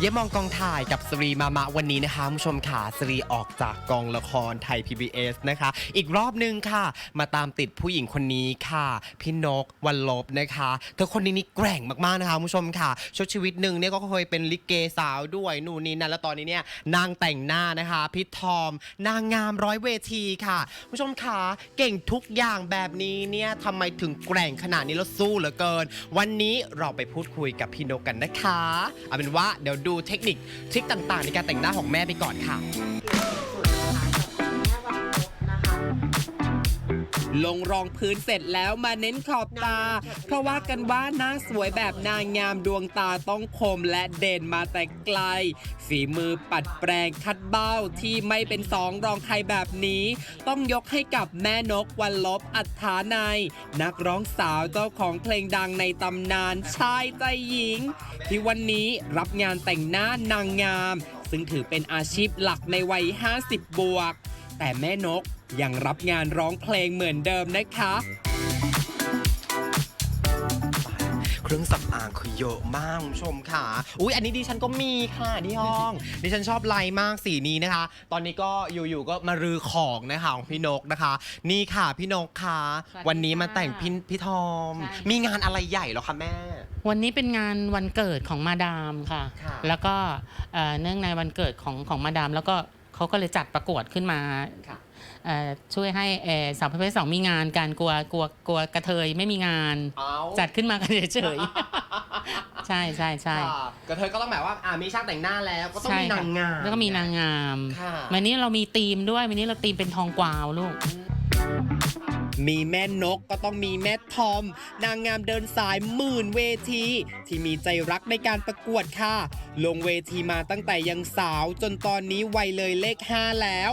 เย้มองกองถ่ายกับสรีมามะวันนี้นะคะผู้ชมค่ะสรีออกจากกองละครไทย PBS นะคะ อีกรอบนึงค่ะ มาตามติดผู้หญิงคนนี้ค่ะ พี่นกวันลบนะคะ เธอคนนี้นี่แกร่งมากๆนะคะผู้ชมค่ะช่วงชีวิตหนึ่งเนี่ยก็เคยเป็นลิเกสาวด้วยนู่นนี่นั่นแล้วตอนนี้เนี่ยนางแต่งหน้านะคะพี่ทอม นางงามร้อยเวทีค่ะผู้ชมค่ะเก่งทุกอย่างแบบนี้เนี่ยทำไมถึงแกร่งขนาดนี้แล้วสู้เหลือเกิน วันนี้เราไปพูดคุยกับพี่นกกันนะคะเอาเป็นว่าเดี๋ยวดูเทคนิคทริคต่างๆ ในการแต่งหน้าของแม่ไปก่อนค่ะ ลงรองพื้นเสร็จแล้วมาเน้นขอบตา เพราะว่ากันว่าหน้าสวยแบบนางงามดวงตาต้องคมและเด่นมาแต่ไกล ฝีมือปัดแปรงคัดเบ้าที่ไม่เป็นสองรองใครแบบนี้ ต้องยกให้กับแม่นกวันลบอัฐานัยนักร้องสาวเจ้าของเพลงดังในตำนานชายใจหญิง ที่วันนี้รับงานแต่งหน้านางงาม ซึ่งถือเป็นอาชีพหลักในวัย 50 บวก แต่แม่นกยังรับงานร้องเพลงเหมือนเดิมนะคะ เครื่องสำอางคือเยอะมากคุณผู้ชมค่ะ อุ้ยอันนี้ดิฉันก็มีค่ะที่ห้อง ดิฉันชอบลายมากสีนี้นะคะ ตอนนี้ก็อยู่ๆก็มารือของนะคะของพี่นกนะคะ นี่ค่ะพี่นกค่ะสวัสดีวันนี้มาค่ะแต่งพี่พี่ทอม ใช่ มีงานอะไรใหญ่เหรอคะแม่ วันนี้เป็นงานวันเกิดของมาดามค่ะ ค่ะแล้วก็เอ่อเนื่องในวันเกิดของของมาดาม แล้วก็ เขาก็เลยจัดประกวดขึ้นมาค่ะเอ่อช่วยให้เอ่อสาวประเภทสองมีงานการกลัวกลัวกลัวกระเทยไม่มีงาน เอาจัดขึ้นมากันเฉยๆ ใช่ใช่ใช่ค่ะกระเทยก็ต้องแบบว่าอ่ามีช่างแต่งหน้าแล้วก็ต้องใช่มีค่ะนางงามแล้วก็มีนางงาม ค่ะ วันนี้เรามีธีมด้วย วันนี้เราธีมเป็นทองกวาวลูก มีแม่นกก็ต้องมีแม่ทอม นางงามเดินสายหมื่นเวที ที่มีใจรักในการประกวดค่ะ ลงเวทีมาตั้งแต่ยังสาวจนตอนนี้วัยเลยเลข 5 แล้ว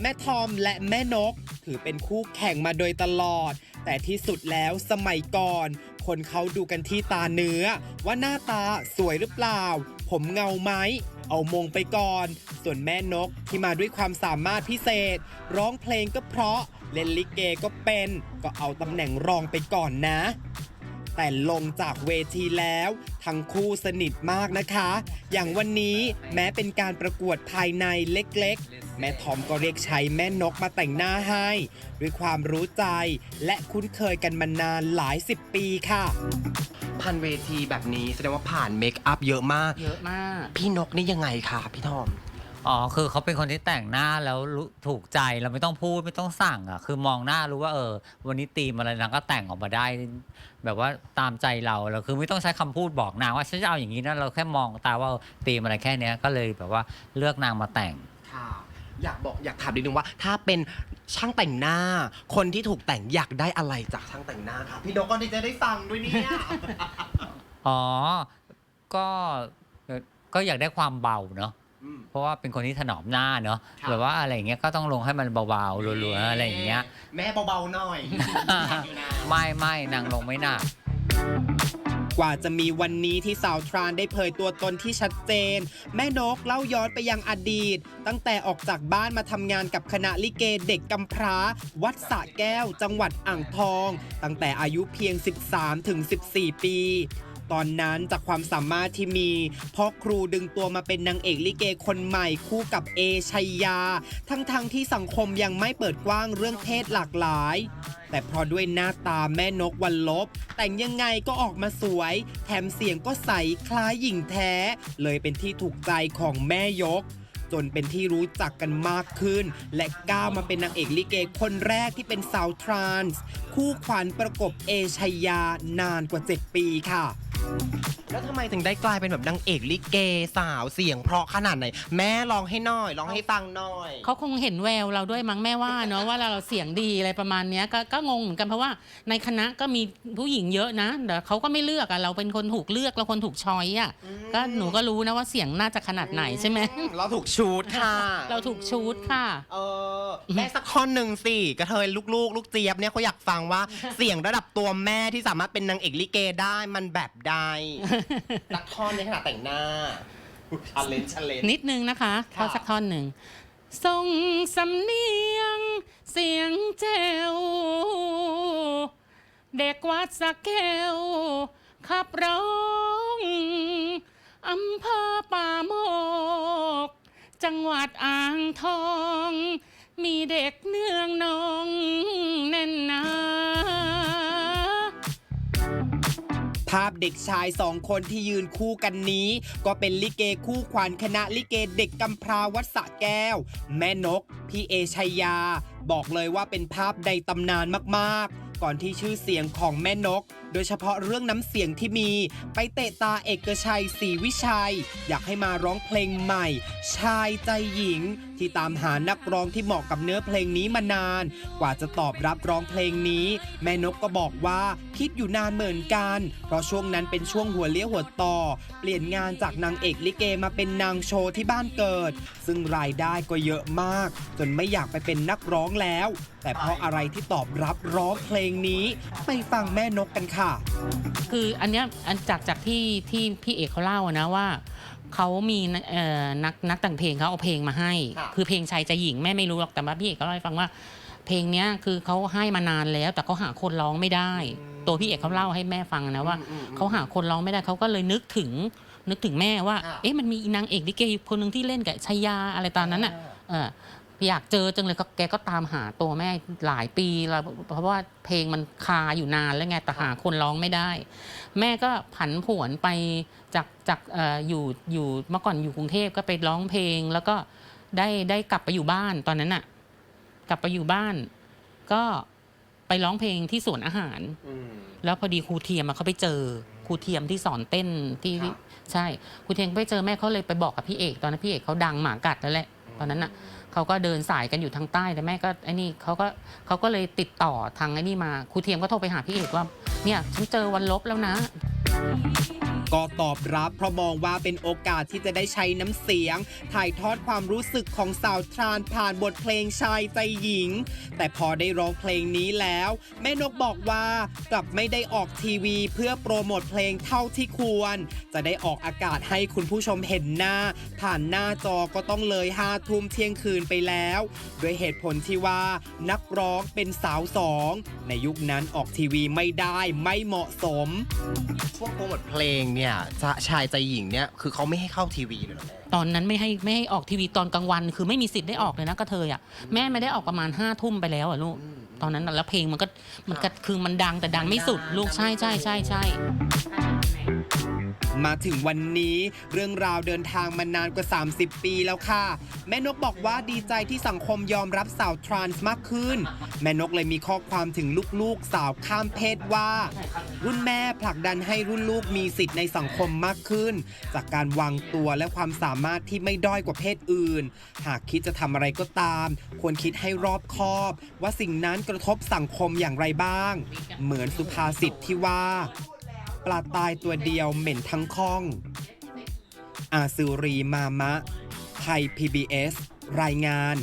แม่ทอมและแม่นก ถือเป็นคู่แข่งมาโดยตลอด แต่ที่สุดแล้วสมัยก่อน คนเขาดูกันที่ตาเนื้อ ว่าหน้าตาสวยหรือเปล่า ผมเงาไหมเอามงไปก่อน ส่วนแม่นกที่มาด้วยความสามารถพิเศษ ร้องเพลงก็เพราะ เล่นลิเกก็เป็นก็เอาตำแหน่งรองไปก่อนนะ แต่ลงจากเวทีแล้ว ทั้งคู่สนิทมากนะคะ อย่างวันนี้แม้เป็นการประกวดภายในเล็กๆ แม่ทอมก็เรียกใช้แม่นกมาแต่งหน้าให้ ด้วยความรู้ใจและคุ้นเคยกันมานานหลายสิบปีค่ะพันเวทีแบบนี้แสดงว่าผ่านเมคอัพเยอะมาก เยอะมาก พี่นกนี่ยังไงคะพี่ทอม อ๋อ คือเขาเป็นคนที่แต่งหน้าแล้วรู้ถูกใจเราไม่ต้องพูดไม่ต้องสั่งอะ คือมองหน้ารู้ว่าเออ วันนี้ตีมอะไรนางก็แต่งออกมาได้ แบบว่าตามใจเราเราคือไม่ต้องใช้คำพูดบอกนางว่าฉันจะเอาอย่างนี้นะเราแค่มองตาว่าตีมอะไรแค่เนี้ยก็เลยแบบว่าเลือกนางมาแต่ง ค่ะ อยากบอกอยากถามนิดนึงว่า ถ้าเป็นช่างแต่งหน้า คนที่ถูกแต่งอยากได้อะไรจากช่างแต่งหน้าค่ะพี่นกก็จะได้ฟังด้วยเนี่ย อ๋อ ก็เอ่อก็อยากได้ความเบาเนาะ อืม เพราะว่าเป็นคนที่ถนอมหน้าเนาะครับ แบบว่าอะไรอย่างเงี้ยก็ต้องลงให้มันเบาๆรัวๆอะไรอย่างเงี้ย แม่เบาๆหน่อยอยู่นะ ไม่ไม่นางลงไม่หนัก กว่าจะมีวันนี้ที่สาวทรานได้เผยตัวตนที่ชัดเจน แม่นกเล่าย้อนไปยังอดีต ตั้งแต่ออกจากบ้านมาทำงานกับคณะลิเกเด็กกำพร้า วัดสระแก้ว จังหวัดอ่างทอง ตั้งแต่อายุเพียง 13ถึง14 ปี ตอนนั้นจากความสามารถที่มีพ่อครูดึงตัวมาเป็นนางเอกลิเกคนใหม่คู่กับเอชัยยา ทั้งๆทที่สังคมยังไม่เปิดกว้างเรื่องเพศหลากหลาย แต่เพราะด้วยหน้าตาแม่นกวันลบ แต่งยังไงก็ออกมาสวย แถมเสียงก็ใสคล้ายหญิงแท้ เลยเป็นที่ถูกใจของแม่ยกจนเป็นที่รู้จักกันมากขึ้น และก้าวมาเป็นนางเอกลิเกคนแรกที่เป็นสาวทรานส์คู่ขวัญประกบเอชัยยานานกว่า 7 ปีค่ะ Thank you. แล้วทำไมถึงได้กลายเป็นแบบนางเอกลิเกสาวเสียงเพราะขนาดไหน แม่ลองให้หน่อยลองให้ฟังหน่อย เขาคงเห็นแววเราด้วยมั้งแม่ว่าเนาะว่าเราเสียงดีอะไรประมาณเนี้ยก็ก็งงเหมือนกันเพราะว่าในคณะก็มีผู้หญิงเยอะนะแต่เขาก็ไม่เลือกอะเราเป็นคนถูกเลือกเราคนถูกชอยอะก็หนูก็รู้นะว่าเสียงน่าจะขนาดไหนใช่ไหมอืเราถูกชูดค่ะเราถูกชูดค่ะ เออแม่สักข้อหนึ่งสิกระเทยลูกๆ ลูกเจี๊ยบเนี่ยเขาอยากฟังว่า เสียงระดับตัวแม่ที่สามารถเป็นนางเอกลิเกได้มันแบบใดสักท่อนในขณะแต่งหน้าชันเลนชันเลนนิดนึงนะคะค่ะขอสักท่อนหนึ่งส่งสำเนียง เสียงแจ๋วเด็กวัดสะแก้วขับร้องอำเภอป่าดอ่างทอง มีเด็กเนืองนองแน่น ภาพเด็กชายสองคนที่ยืนคู่กันนี้ ก็เป็นลิเกคู่ขวัญคณะลิเกเด็กกำพร้าวัดสะแก้ว แม่นก พี่เอชัยยา บอกเลยว่าเป็นภาพในตำนานมากๆ ก่อนที่ชื่อเสียงของแม่นก โดยเฉพาะเรื่องน้ำเสียงที่มี ไปเตะตาเอกชัยศรีวิชัย อยากให้มาร้องเพลงใหม่ ชายใจหญิงที่ตามหานักร้องที่เหมาะกับเนื้อเพลงนี้มานาน กว่าจะตอบรับร้องเพลงนี้ แม่นกก็บอกว่าคิดอยู่นานเหมือนกัน เพราะช่วงนั้นเป็นช่วงหัวเลี้ยวหัวต่อ เปลี่ยนงานจากนางเอกลิเกมาเป็นนางโชว์ที่บ้านเกิด ซึ่งรายได้ก็เยอะมาก จนไม่อยากไปเป็นนักร้องแล้ว แต่เพราะอะไรที่ตอบรับร้องเพลงนี้ ไปฟังแม่นกกันค่ะ คืออันเนี้ยอันจากจากที่ที่พี่เอกเขาเล่าอะนะว่า เขามีเอ่อนักนักแต่งเพลงเขาเอาเพลงมาให้ ค่ะ คือเพลงชายใจหญิงแม่ไม่รู้หรอกแต่ว่าพี่เอกเขาเล่าให้ฟังว่า เพลงเนี้ยคือเขาให้มานานแล้ว แต่เขาหาคนร้องไม่ได้ ตัวพี่เอกเขาเล่าให้แม่ฟังนะว่าเขาหาคนร้องไม่ได้เขาก็เลยนึกถึงนึกถึงแม่ว่าค่ะเอ๊ะมันมีอีนางเอกลิเกคนหนึ่งที่เล่นกับชายาอะไรตอนนั้นอะเออ อยากเจอจังเลยก็แกก็ตามหาตัวแม่หลายปีแล้วเพราะว่าเพลงมันคาอยู่นานแล้วไงแต่หาคนร้องไม่ได้ แม่ก็ผันผวนไปจากจากเอ่ออยู่อยู่เมื่อก่อนอยู่กรุงเทพก็ไปร้องเพลง แล้วก็ได้ได้กลับไปอยู่บ้านตอนนั้นน่ะกลับไปอยู่บ้าน ก็ไปร้องเพลงที่สวนอาหารแล้วพอดีครูเทียมอะเขาไปเจอครูเทียมที่สอนเต้นที่ครับ ใช่ครูเทียมไปเจอแม่เขาเลยไปบอกกับพี่เอก ตอนนั้นพี่เอกเขาดังหมากัดแล้วแหละตอนนั้นน่ะ เขาก็เดินสายกันอยู่ทางใต้แต่แม่ก็ไอ้นี่เขาก็เขาก็เลยติดต่อทางไอ้นี่มาครูเทียมก็โทรไปหาพี่เอกว่าเนี่ยฉันเจอวันลบแล้วนะ ก็ตอบรับเพราะมองว่าเป็นโอกาสที่จะได้ใช้น้ำเสียง ถ่ายทอดความรู้สึกของสาวทรานผ่านบทเพลงชายใจหญิง แต่พอได้ร้องเพลงนี้แล้ว แม่นกบอกว่ากลับไม่ได้ออกทีวี เพื่อโปรโมทเพลงเท่าที่ควร จะได้ออกอากาศให้คุณผู้ชมเห็นหน้า ผ่านหน้าจอก็ต้องเลยห้าทุ่มเที่ยงคืนไปแล้วด้วยเหตุผลที่ว่านักร้องเป็นสาวสอง ในยุคนั้นออกทีวีไม่ได้ไม่เหมาะสมช่วงโปรโมทเพลงเนี่ยจะชายใจหญิงเนี่ยคือเขาไม่ให้เข้าทีวีเลยเหรอแม่ตอนนั้นไม่ให้ไม่ให้ออกทีวีตอนกลางวัน คือไม่มีสิทธิ์ได้ออกเลยนะกระเทยอะแม่ไม่ได้ออกประมาณห้าทุ่มไปแล้วอะลูกตอนนั้นน่ะแล้วเพลงมันก็มันก็คือมันดังแต่ดังไม่สุด ลูกใช่ใช่ใช่ใช่ มาถึงวันนี้เรื่องราวเดินทางมานานกว่า 30 ปีแล้วค่ะ แม่นกบอกว่าดีใจที่สังคมยอมรับสาวทรานส์มากขึ้น แม่นกเลยมีข้อความถึงลูกๆ สาวข้ามเพศว่า รุ่นแม่ผลักดันให้รุ่นลูกมีสิทธิ์ในสังคมมากขึ้น จากการวางตัวและความสามารถที่ไม่ด้อยกว่าเพศอื่น หากคิดจะทำอะไรก็ตาม ควรคิดให้รอบคอบ ว่าสิ่งนั้นกระทบสังคมอย่างไรบ้าง เหมือนสุภาษิตที่ว่า ปลาตายตัวเดียวเหม็นทั้งคลอง อาซูรีมามะ ไทย PBS รายงาน